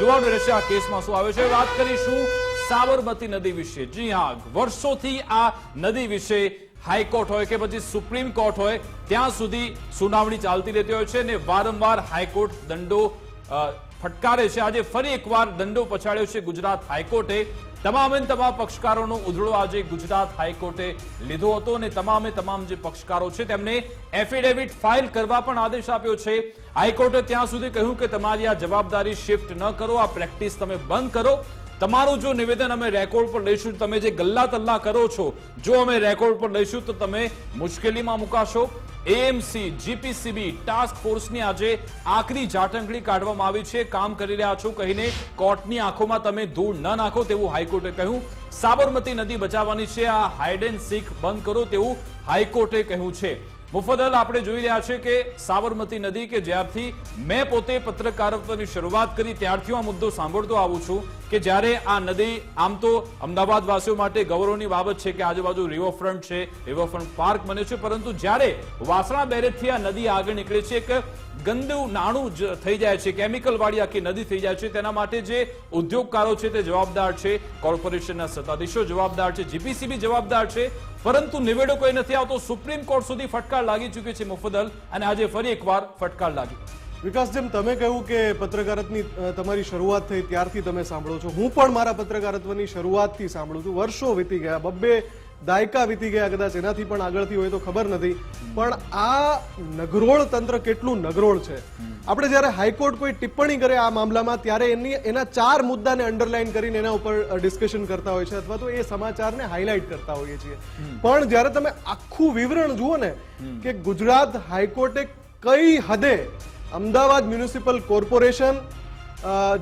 જોવાનું રહેશે આ કેસમાં શું આવે છે. વાત કરીશું સાબરમતી નદી વિશે. જી હા, વર્ષોથી આ નદી વિશે હાઈકોર્ટ હોય કે પછી સુપ્રીમ કોર્ટ હોય, ત્યાં સુધી સુનાવણી ચાલતી રહેતી હોય છે અને વારંવાર હાઈકોર્ટ દંડો ફટકારે છે. આજે ફરી એકવાર દંડો પછાડ્યો છે ગુજરાત હાઈકોર્ટે. તમામે તમામ પક્ષકારોનો ઉધડો આજે ગુજરાત હાઈકોર્ટે લીધો હતો અને તમામે તમામ જે પક્ષકારો છે તેમને એફિડેવિટ ફાઇલ કરવા પણ આદેશ આપ્યો છે. હાઈકોર્ટે ત્યાં સુધી કહ્યું કે તમારી આ જવાબદારી શિફ્ટ ન કરો, આ પ્રેક્ટિસ તમે બંધ કરો. તમારું જો નિવેદન અમે રેકોર્ડ પર લઈશું, તમે જે ગલ્લા તલ્લા કરો છો, જો અમે રેકોર્ડ પર લઈશું તો તમે મુશ્કેલીમાં મુકાશો. એએમસી, જીપીસીબી, ટાસ્ક ફોર્સની આજે આખરી જાટંકડી કાઢવામાં આવી છે. કામ કરી રહ્યા છો કહીને કોર્ટની આંખોમાં તમે ધૂળ ન નાખો તેવું હાઈકોર્ટે કહ્યું. સાબરમતી નદી બચાવવાની છે. આ હાઇડ એન્ડ સીક બંધ કરો તેવું હાઈકોર્ટે કહ્યું છે. મુફદલ આપણે જોઈ રહ્યા છે કે સાબરમતી નદી કે જ્યારથી મેં પોતે પત્રકારત્વની શરૂઆત કરી, ત્યારથી હું આ મુદ્દો સાંભળતો આવું છું કે જ્યારે આ નદી આમ તો અમદાવાદ વાસીઓ માટે ગૌરવની બાબત છે કે આજુબાજુ રિવરફ્રન્ટ છે રિવરફ્રન્ટ પાર્ક બને છે, પરંતુ જ્યારે વાસણા બેરેજથી આ નદી આગળ નીકળે છે, એક ગંદુ નાણું થઈ જાય છે કેમિકલવાળી આખી નદી થઈ જાય છે, તેના માટે જે ઉદ્યોગકારો છે તે જવાબદાર છે કોર્પોરેશનના સત્તાધીશો જવાબદાર છે જીપીસીબી જવાબદાર છે પરંતુ નિવેડો કોઈ નથી આવતો. સુપ્રીમ કોર્ટ સુધી ફટકાર લાગી ચૂકી છે મુફદલ અને આજે ફરી એકવાર ફટકાર લાગી વિકાસ, જેમ તમે કહ્યું કે પત્રકારત્વની તમારી શરૂઆત થઈ ત્યારથી તમે સાંભળો છો. હું પણ મારા પત્રકારત્વની શરૂઆતથી સાંભળું છું. વર્ષો વીતી ગયા. બબ્બે દાયકા વીતી ગયા કદાચ એનાથી પણ આગળથી હોય તો ખબર નથી. પણ આ નગરોળ તંત્ર કેટલું નગરોળ છે? આપણે જ્યારે હાઈકોર્ટ કોઈ ટિપ્પણી કરે આ મામલામાં ત્યારે એની એના ચાર મુદ્દાને અંડરલાઈન કરીને એના ઉપર ડિસ્કશન કરતા હોય છે અથવા તો એ સમાચારને હાઇલાઇટ કરતા હોઈએ છીએ. પણ જ્યારે તમે આખું વિવરણ જુઓ ને કે ગુજરાત હાઈકોર્ટે કઈ હદે અમદાવાદ મ્યુનિસિપલ કોર્પોરેશન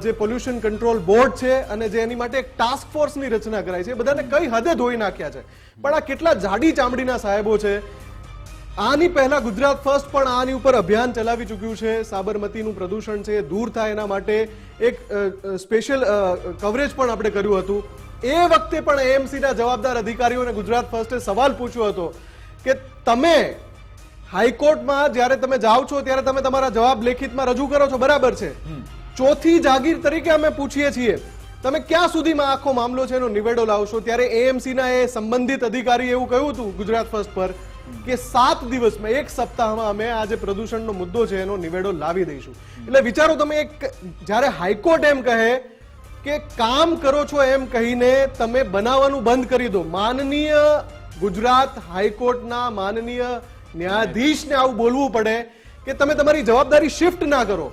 જે પોલ્યુશન કંટ્રોલ બોર્ડ છે અને જે એની માટે એક ટાસ્ક ફોર્સની રચના કરાઈ છે. બધાને કઈ હદે ધોઈ નાખ્યા છે? પણ આ કેટલા જાડી ચામડીના સાહેબો છે? આની પહેલા ગુજરાત ફર્સ્ટ પણ આની ઉપર અભિયાન ચલાવી ચૂક્યું છે. સાબરમતીનું પ્રદૂષણ છે દૂર થાય એના માટે એક સ્પેશિયલ કવરેજ પણ આપણે કર્યું હતું. એ વખતે પણ એએમસીના જવાબદાર અધિકારીઓને ગુજરાત ફર્સ્ટે સવાલ પૂછ્યો હતો કે તમે હાઈકોર્ટમાં જ્યારે તમે જાઓ છો, ત્યારે તમે તમારા જવાબ લેખિતમાં રજૂ કરો છો. બરાબર છે. ચોથી જાગીર તરીકે અમે પૂછીએ છીએ, તમે ક્યાં સુધીમાં આખો મામલો છે એનો નિવેડો લાવશો? ત્યારે એએમસીના એ સંબંધિત અધિકારી એવું કહ્યું હતું ગુજરાત ફર્સ્ટ પર કે સાત દિવસમાં, એક સપ્તાહમાં અમે આ જે પ્રદૂષણનો મુદ્દો છે એનો નિવેડો લાવી દઈશું. એટલે વિચારો તમે એક, જ્યારે હાઈકોર્ટ એમ કહે કે કામ કરો છો એમ કહીને તમે બનાવવાનું બંધ કરી દો, માનનીય ગુજરાત હાઈકોર્ટના માનનીય ન્યાયાધીશને આવું બોલવું પડે કે તમે તમારી જવાબદારી શિફ્ટ ના કરો.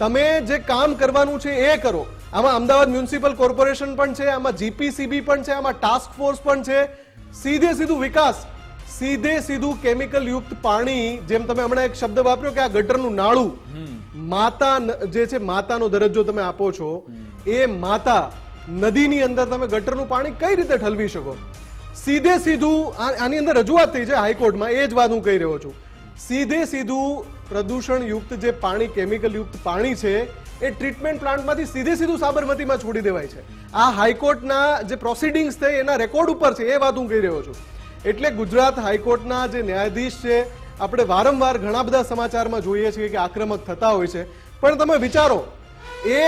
તમે જે કામ કરવાનું છે એ કરો. આમાં અમદાવાદ મ્યુનિસિપલ કોર્પોરેશન પણ છે આમાં જીપીસીબી પણ છે આમાં ટાસ્ક ફોર્સ પણ છે. સીધે સીધું વિકાસ સીધે સીધું કેમિકલ યુક્ત પાણી જેમ તમે હમણાં એક શબ્દ વાપર્યો કે આ ગટરનું નાળું. માતા જે છે માતાનો દરજ્જો તમે આપો છો એ માતા નદીની અંદર તમે ગટરનું પાણી કઈ રીતે ઠલવી શકો? સીધે સીધું આની અંદર રજૂઆત થઈ છે હાઈકોર્ટમાં એ જ વાત હું કહી રહ્યો છું. સીધે સીધું પ્રદૂષણ યુક્ત જે પાણી કેમિકલ યુક્ત પાણી છે, એ ટ્રીટમેન્ટ પ્લાન્ટમાંથી સીધે સીધું સાબરમતીમાં છોડી દેવાય છે. આ હાઈકોર્ટના જે પ્રોસિડિંગ્સ થઈ એના રેકોર્ડ ઉપર છે, એ વાત હું કહી રહ્યો છું. એટલે ગુજરાત હાઈકોર્ટના જે ન્યાયાધીશ છે, આપણે વારંવાર ઘણા બધા સમાચારમાં જોઈએ છીએ કે આક્રમક થતા હોય છે. પણ તમે વિચારો, એ